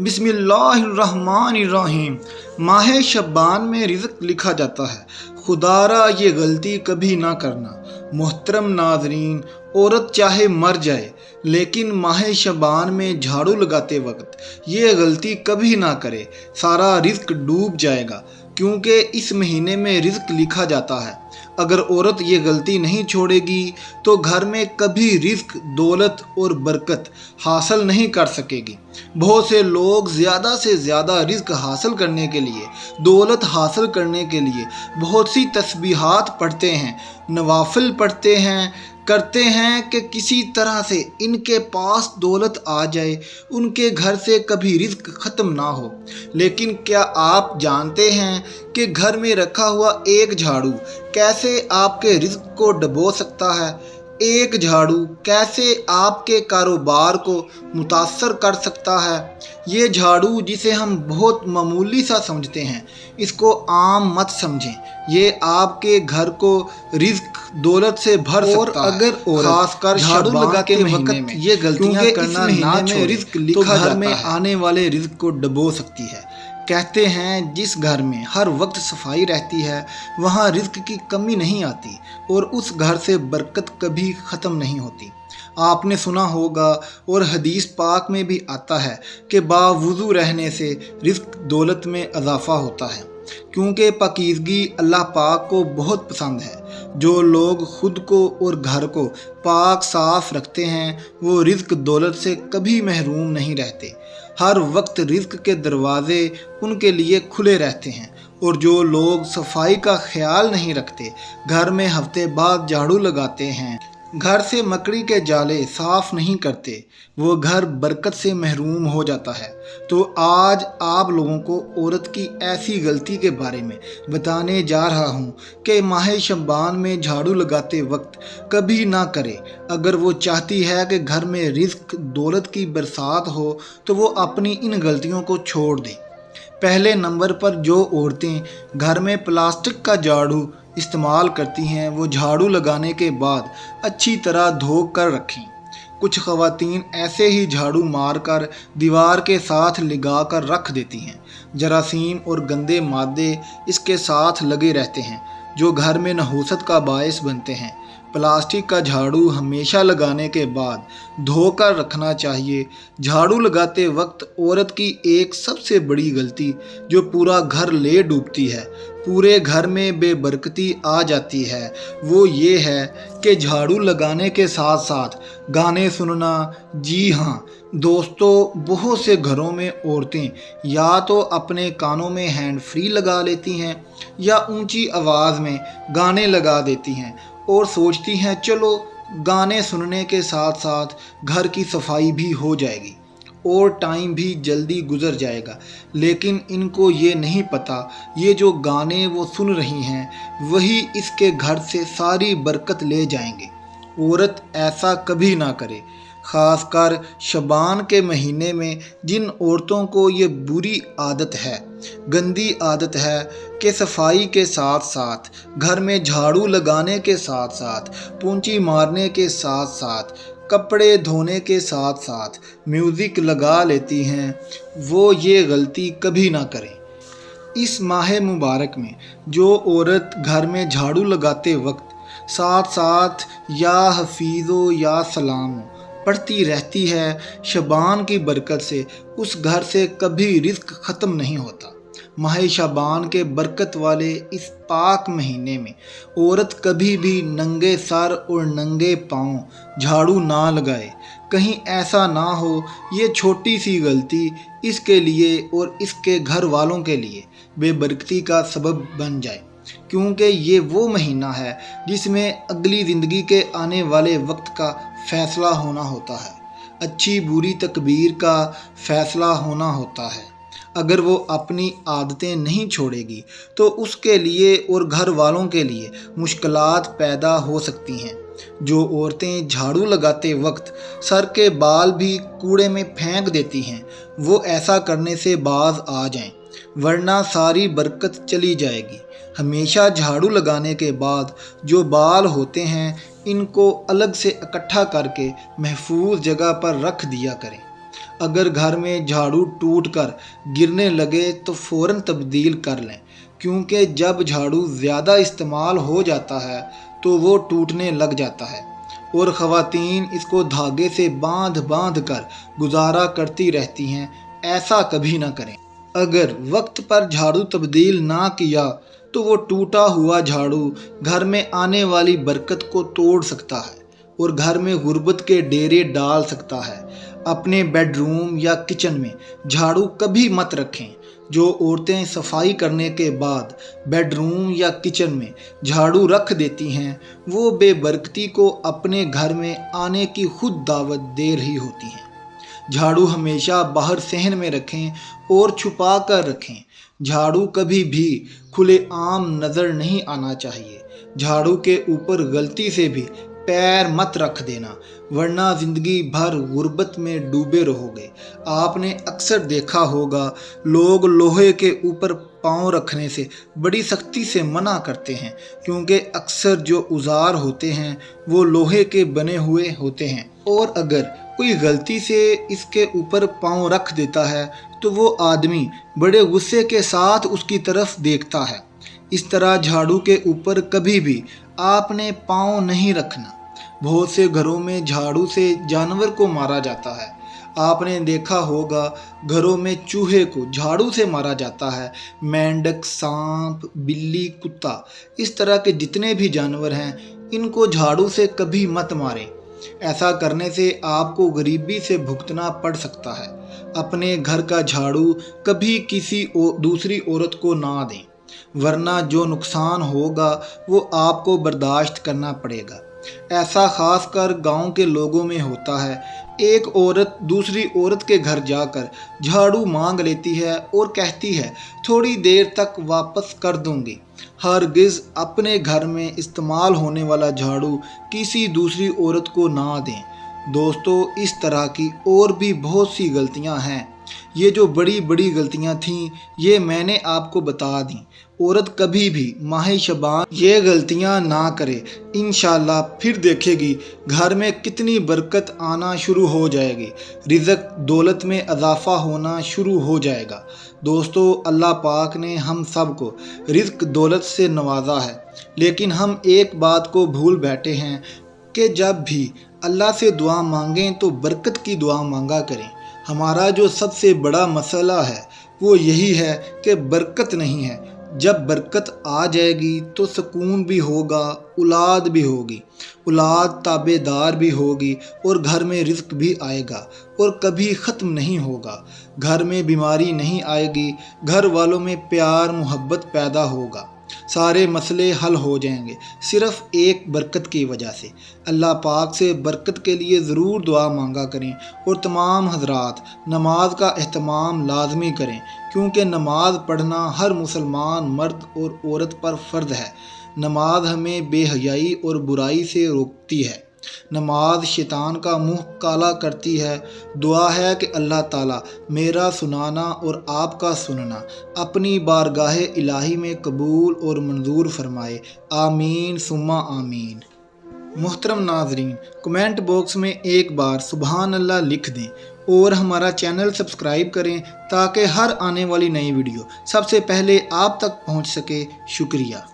बिस्मिल्लाहिर्रहमानिर्रहीम। माह शब्बान में रिजक लिखा जाता है। खुदारा ये गलती कभी ना करना। मोहतरम नाजरीन औरत चाहे मर जाए, लेकिन माह शबान में झाड़ू लगाते वक्त ये गलती कभी ना करे, सारा रिस्क डूब जाएगा, क्योंकि इस महीने में रिस्क लिखा जाता है। अगर औरत ये गलती नहीं छोड़ेगी तो घर में कभी रिस्क, दौलत और बरकत हासिल नहीं कर सकेगी। बहुत से लोग ज़्यादा से ज़्यादा रिस्क हासिल करने के लिए, दौलत हासिल करने के लिए बहुत सी तस्बीहात पढ़ते हैं, नवाफिल पढ़ते हैं करते हैं कि किसी तरह से इनके पास दौलत आ जाए, उनके घर से कभी रिस्क ख़त्म ना हो। लेकिन क्या आप जानते हैं कि घर में रखा हुआ एक झाड़ू कैसे आपके रिस्क को डबो सकता है? एक झाड़ू कैसे आपके कारोबार को मुतासर कर सकता है? ये झाड़ू जिसे हम बहुत मामूली सा समझते हैं इसको आम मत समझें। ये आपके घर को रिस्क दौलत से भर और सकता अगर और खासकर झाड़ू लगा के वक्त में। ये गलतियाँ करना ना में रिस्क लिखा तो घर में आने वाले रिस्क को डबो सकती है। कहते हैं, जिस घर में हर वक्त सफ़ाई रहती है, वहाँ रिस्क की कमी नहीं आती और उस घर से बरकत कभी ख़त्म नहीं होती। आपने सुना होगा और हदीस पाक में भी आता है कि बावजू रहने से रिस्क दौलत में इजाफ़ा होता है। क्योंकि पकीजगी अल्लाह पाक को बहुत पसंद है। जो लोग ख़ुद को और घर को पाक साफ़ रखते हैं, वो रिज्क दौलत से कभी महरूम नहीं रहते। हर वक्त रिज्क के दरवाज़े उनके लिए खुले रहते हैं और जो लोग सफ़ाई का ख्याल नहीं रखते, घर में हफ़्ते बाद झाड़ू लगाते हैं घर से मकड़ी के जाले साफ़ नहीं करते, वो घर बरकत से महरूम हो जाता है। तो आज आप लोगों को औरत की ऐसी गलती के बारे में बताने जा रहा हूँ कि माह शबान में झाड़ू लगाते वक्त कभी ना करे। अगर वो चाहती है कि घर में रिस्क, दौलत की बरसात हो तो वो अपनी इन गलतियों को छोड़ दे। पहले नंबर पर जो औरतें घर में प्लास्टिक का झाड़ू इस्तेमाल करती हैं, वो झाड़ू लगाने के बाद अच्छी तरह धो कर रखें। कुछ खवातीन ऐसे ही झाड़ू मार कर दीवार के साथ लगा कर रख देती हैं। जरासीम और गंदे मादे इसके साथ लगे रहते हैं, जो घर में नहूसत का बायस बनते हैं। प्लास्टिक का झाड़ू हमेशा लगाने के बाद धोकर रखना चाहिए। झाड़ू लगाते वक्त औरत की एक सबसे बड़ी गलती जो पूरा घर ले डूबती है, पूरे घर में बेबरकती आ जाती है, वो ये है कि झाड़ू लगाने के साथ साथ गाने सुनना, जी हाँ दोस्तों, बहुत से घरों में औरतें या तो अपने कानों में हैंड फ्री लगा लेती हैं या ऊँची आवाज़ में गाने लगा देती हैं और सोचती हैं, चलो, गाने सुनने के साथ साथ घर की सफ़ाई भी हो जाएगी और टाइम भी जल्दी गुजर जाएगा। लेकिन इनको ये नहीं पता, ये जो गाने वो सुन रही हैं, वही इसके घर से सारी बरकत ले जाएँगे। औरत ऐसा कभी ना करे। ख़ासकर शबान के महीने में जिन औरतों को ये बुरी आदत है, गंदी आदत है कि सफ़ाई के साथ साथ घर में झाड़ू लगाने के साथ साथ पूंची मारने के साथ साथ कपड़े धोने के साथ साथ म्यूज़िक लगा लेती हैं, वो ये गलती कभी ना करें। इस माह मुबारक में जो औरत घर में झाड़ू लगाते वक्त साथ साथ या हफीज़ो या सलाम पढ़ती रहती है शबान की बरकत से। उस घर से कभी रिस्क ख़त्म नहीं होता। माह शाबान के बरकत वाले इस पाक महीने में औरत कभी भी नंगे सर और नंगे पाँव झाड़ू ना लगाए। कहीं ऐसा ना हो, ये छोटी सी गलती इसके लिए और इसके घर वालों के लिए बेबरकती का सबब बन जाए। क्योंकि ये वो महीना है जिसमें अगली ज़िंदगी के आने वाले वक्त का फ़ैसला होना होता है। अच्छी बुरी तकबीर का फ़ैसला होना होता है। अगर वो अपनी आदतें नहीं छोड़ेगी तो उसके लिए और घर वालों के लिए मुश्किल पैदा हो सकती हैं। जो औरतें झाड़ू लगाते वक्त सर के बाल भी कूड़े में फेंक देती हैं, वो ऐसा करने से बाज आ जाएँ, वरना सारी बरकत चली जाएगी। हमेशा झाड़ू लगाने के बाद जो बाल होते हैं इनको अलग से इकट्ठा करके महफूज जगह पर रख दिया करें। अगर घर में झाड़ू टूट कर गिरने लगे तो फ़ौरन तब्दील कर लें, क्योंकि जब झाड़ू ज़्यादा इस्तेमाल हो जाता है तो वो टूटने लग जाता है। और ख़वातीन इसको धागे से बाँध बाँध कर गुजारा करती रहती हैं, ऐसा कभी ना करें। अगर वक्त पर झाड़ू तब्दील ना किया तो वो टूटा हुआ झाड़ू घर में आने वाली बरकत को तोड़ सकता है और घर में गुर्बत के डेरे डाल सकता है। अपने बेडरूम या किचन में झाड़ू कभी मत रखें। जो औरतें सफ़ाई करने के बाद बेडरूम या किचन में झाड़ू रख देती हैं, वो बेबरकती को अपने घर में आने की खुद दावत दे रही होती हैं। झाड़ू हमेशा बाहर सहन में रखें और छुपा कर रखें। झाड़ू कभी भी खुले आम नज़र नहीं आना चाहिए। झाड़ू के ऊपर गलती से भी पैर मत रख देना, वरना ज़िंदगी भर गुर्बत में डूबे रहोगे। आपने अक्सर देखा होगा, लोग लोहे के ऊपर पाँव रखने से बड़ी सख्ती से मना करते हैं, क्योंकि अक्सर जो उजार होते हैं, वो लोहे के बने हुए होते हैं। और अगर कोई गलती से इसके ऊपर पाँव रख देता है तो वो आदमी बड़े गुस्से के साथ उसकी तरफ़ देखता है। इस तरह झाड़ू के ऊपर कभी भी आपने पाँव नहीं रखना। बहुत से घरों में झाड़ू से जानवर को मारा जाता है। आपने देखा होगा, घरों में चूहे को झाड़ू से मारा जाता है। मेंढक, सांप, बिल्ली, कुत्ता, इस तरह के जितने भी जानवर हैं, इनको झाड़ू से कभी मत मारें। ऐसा करने से आपको गरीबी से भुगतना पड़ सकता है। अपने घर का झाड़ू कभी किसी दूसरी औरत को ना दें, वरना जो नुकसान होगा, वो आपको बर्दाश्त करना पड़ेगा। ऐसा खास कर गाँव के लोगों में होता है। एक औरत दूसरी औरत के घर जाकर झाड़ू मांग लेती है और कहती है, थोड़ी देर तक वापस कर दूँगी। हर गिज अपने घर में इस्तेमाल होने वाला झाड़ू किसी दूसरी औरत को ना दें। दोस्तों, इस तरह की और भी बहुत सी गलतियाँ हैं। ये जो बड़ी बड़ी गलतियाँ थीं, ये मैंने आपको बता दी। औरत कभी भी माह शबान ये गलतियाँ ना करे। इन फिर देखेगी, घर में कितनी बरकत आना शुरू हो जाएगी। रिजक दौलत में इजाफ़ा होना शुरू हो जाएगा। दोस्तों, अल्लाह पाक ने हम सबको रिज्क दौलत से नवाजा है। लेकिन हम एक बात को भूल बैठे हैं कि जब भी अल्लाह से दुआ मांगें तो बरकत की दुआ मांगा करें। हमारा जो सबसे बड़ा मसला है, वो यही है कि बरकत नहीं है। जब बरकत आ जाएगी तो सुकून भी होगा, औलाद भी होगी। औलाद ताबेदार भी होगी और घर में रिस्क भी आएगा और कभी ख़त्म नहीं होगा। घर में बीमारी नहीं आएगी, घर वालों में प्यार, मोहब्बत पैदा होगा। सारे मसले हल हो जाएँगे, सिर्फ़ एक बरकत की वजह से। अल्लाह पाक से बरकत के लिए ज़रूर दुआ मांगा करें और तमाम हजरात नमाज़ का अहतमाम लाजमी करें, क्योंकि नमाज़ पढ़ना हर मुसलमान मर्द और औरत पर फ़र्ज़ है। नमाज़ हमें बेहयाई और बुराई से रोकती है। नमाज़ शैतान का मुँह काला करती है। दुआ है कि अल्लाह ताला मेरा सुनाना और आपका सुनना, अपनी बारगाह इलाही में कबूल और मंजूर फरमाए। आमीन सुमा आमीन। मोहतरम नाजरीन, कमेंट बॉक्स में एक बार सुबहान अल्लाह लिख दें और हमारा चैनल सब्सक्राइब करें ताकि हर आने वाली नई वीडियो सबसे पहले आप तक पहुँच सके। शुक्रिया।